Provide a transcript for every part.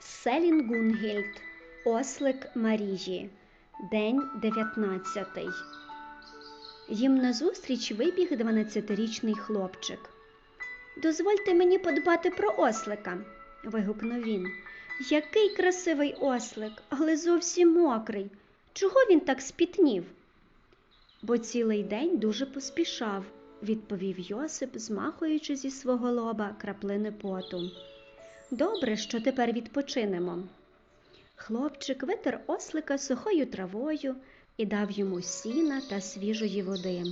Селінгунгільд, Ослик Марії, день 19. Їм назустріч вибіг 12-річний хлопчик. Дозвольте мені подбати про ослика, вигукнув він. Який красивий ослик, але зовсім мокрий. Чого він так спітнів? Бо цілий день дуже поспішав, відповів Йосип, змахуючи зі свого лоба краплини поту. Добре, що тепер відпочинемо. Хлопчик витер ослика сухою травою і дав йому сіна та свіжої води.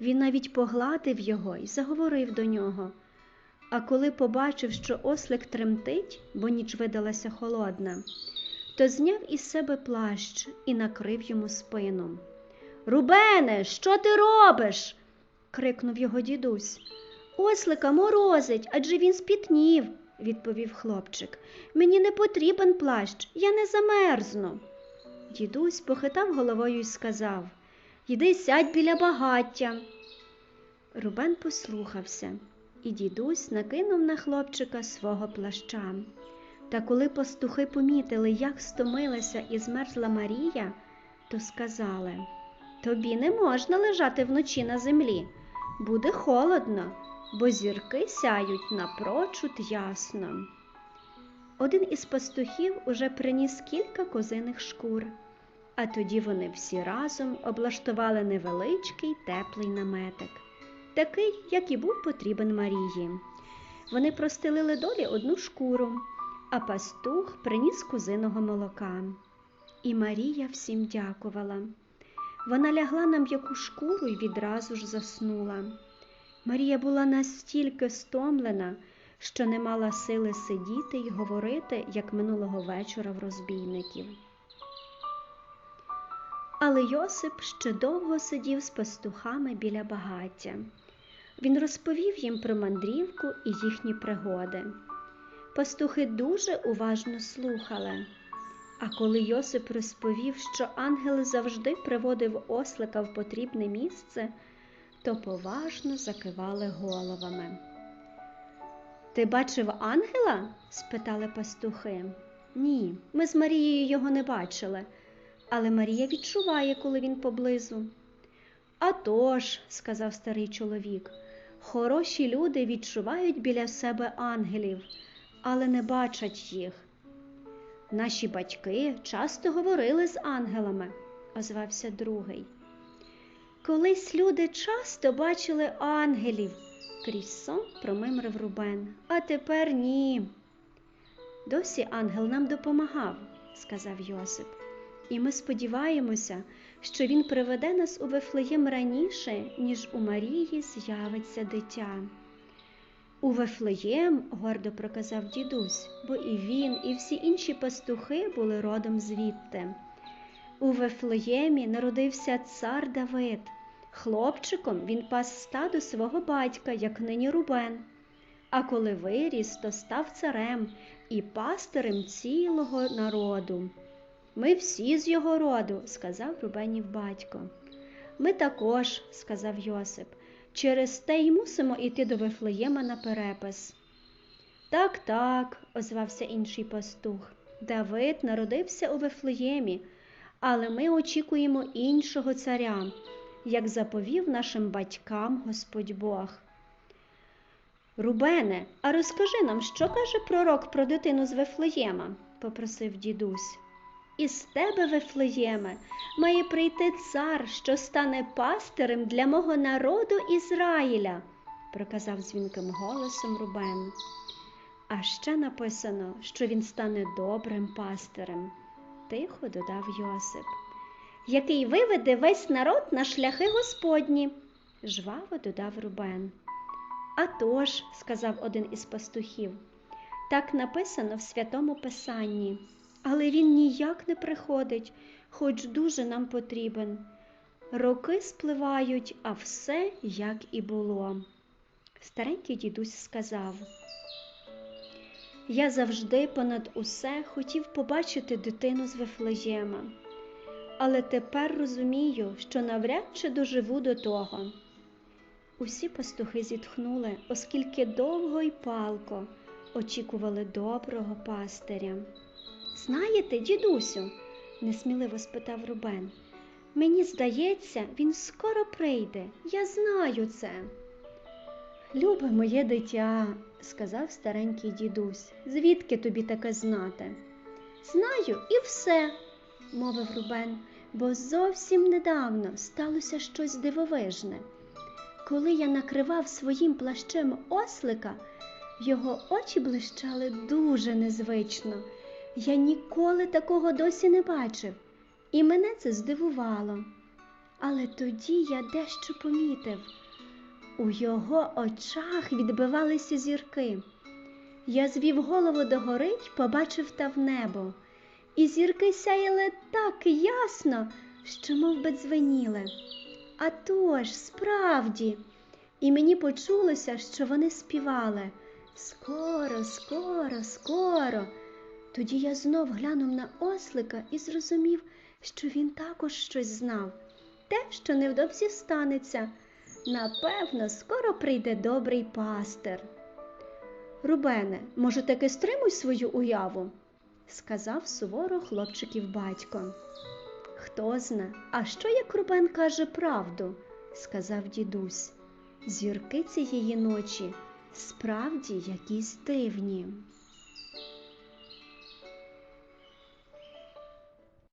Він навіть погладив його і заговорив до нього. А коли побачив, що ослик тремтить, бо ніч видалася холодна, то зняв із себе плащ і накрив йому спину. Рубене, що ти робиш? крикнув його дідусь. Ослика морозить, адже він спітнів, відповів хлопчик. Мені не потрібен плащ, я не замерзну. Дідусь похитав головою і сказав Йди сядь біля багаття. Рубен послухався, і дідусь накинув на хлопчика свого плаща. Та коли пастухи помітили, як стомилася і змерзла Марія, то сказали Тобі не можна лежати вночі на землі. Буде холодно, бо зірки сяють напрочуд ясно. Один із пастухів уже приніс кілька козиних шкур, а тоді вони всі разом облаштували невеличкий теплий наметик, такий, як і був потрібен Марії. Вони простелили долі одну шкуру, а пастух приніс козиного молока. І Марія всім дякувала. Вона лягла на м'яку шкуру і відразу ж заснула. Марія була настільки стомлена, що не мала сили сидіти й говорити, як минулого вечора в розбійників. Але Йосип ще довго сидів з пастухами біля багаття. Він розповів їм про мандрівку і їхні пригоди. Пастухи дуже уважно слухали. А коли Йосип розповів, що ангел завжди приводив ослика в потрібне місце, то поважно закивали головами. Ти бачив ангела? спитали пастухи. Ні, ми з Марією його не бачили, але Марія відчуває, коли він поблизу. «А тож», – сказав старий чоловік, хороші люди відчувають біля себе ангелів, але не бачать їх. Наші батьки часто говорили з ангелами, озвався другий. Колись люди часто бачили ангелів, крізь сон промимрив Рубен, а тепер ні. Досі ангел нам допомагав, сказав Йосип, і ми сподіваємося, що він приведе нас у Вифлеєм раніше, ніж у Марії з'явиться дитя. У Вифлеєм, гордо проказав дідусь, бо і він, і всі інші пастухи були родом звідти. У Вифлеємі народився цар Давид. Хлопчиком він пас стадо свого батька, як нині Рубен. А коли виріс, то став царем і пастирем цілого народу. Ми всі з його роду, сказав Рубенів батько. Ми також, сказав Йосип. Через те й мусимо йти до Вифлеєма на перепис. Так, так, озвався інший пастух. Давид народився у Вифлеємі, але ми очікуємо іншого царя, як заповів нашим батькам Господь Бог. Рубене, а розкажи нам, що каже пророк про дитину з Вифлеєма, попросив дідусь. Із тебе, Вифлеєме, має прийти цар, що стане пастирем для мого народу Ізраїля, проказав дзвінким голосом Рубен. А ще написано, що він стане добрим пастирем, тихо додав Йосип, який виведе весь народ на шляхи Господні, жваво додав Рубен. «А тож», – сказав один із пастухів, так написано в святому Писанні але він ніяк не приходить, хоч дуже нам потрібен. Роки спливають, а все як і було. Старенький дідусь сказав. Я завжди понад усе хотів побачити дитину з Вифлеєма, але тепер розумію, що навряд чи доживу до того. Усі пастухи зітхнули, оскільки довго й палко очікували доброго пастиря. Знаєте, дідусю, несміливо спитав Рубен. Мені здається, він скоро прийде. Я знаю це. Любе моє дитя, сказав старенький дідусь, звідки тобі таке знати? Знаю і все, мовив Рубен, бо зовсім недавно сталося щось дивовижне. Коли я накривав своїм плащем ослика, його очі блищали дуже незвично. Я ніколи такого досі не бачив, і мене це здивувало. Але тоді я дещо помітив. У його очах відбивалися зірки. Я звів голову догори й побачив та в небо, і зірки сяяли так ясно, що мов би дзвеніли. А тож, справді, і мені почулося, що вони співали Скоро, скоро, скоро. Тоді я знов глянув на ослика і зрозумів, що він також щось знав, те, що невдовзі станеться. Напевно, скоро прийде добрий пастир. Рубене, може, таки стримуй свою уяву, сказав суворо хлопчиків батько. Хто зна, а що як Рубен каже правду, сказав дідусь. Зірки цієї ночі справді якісь дивні.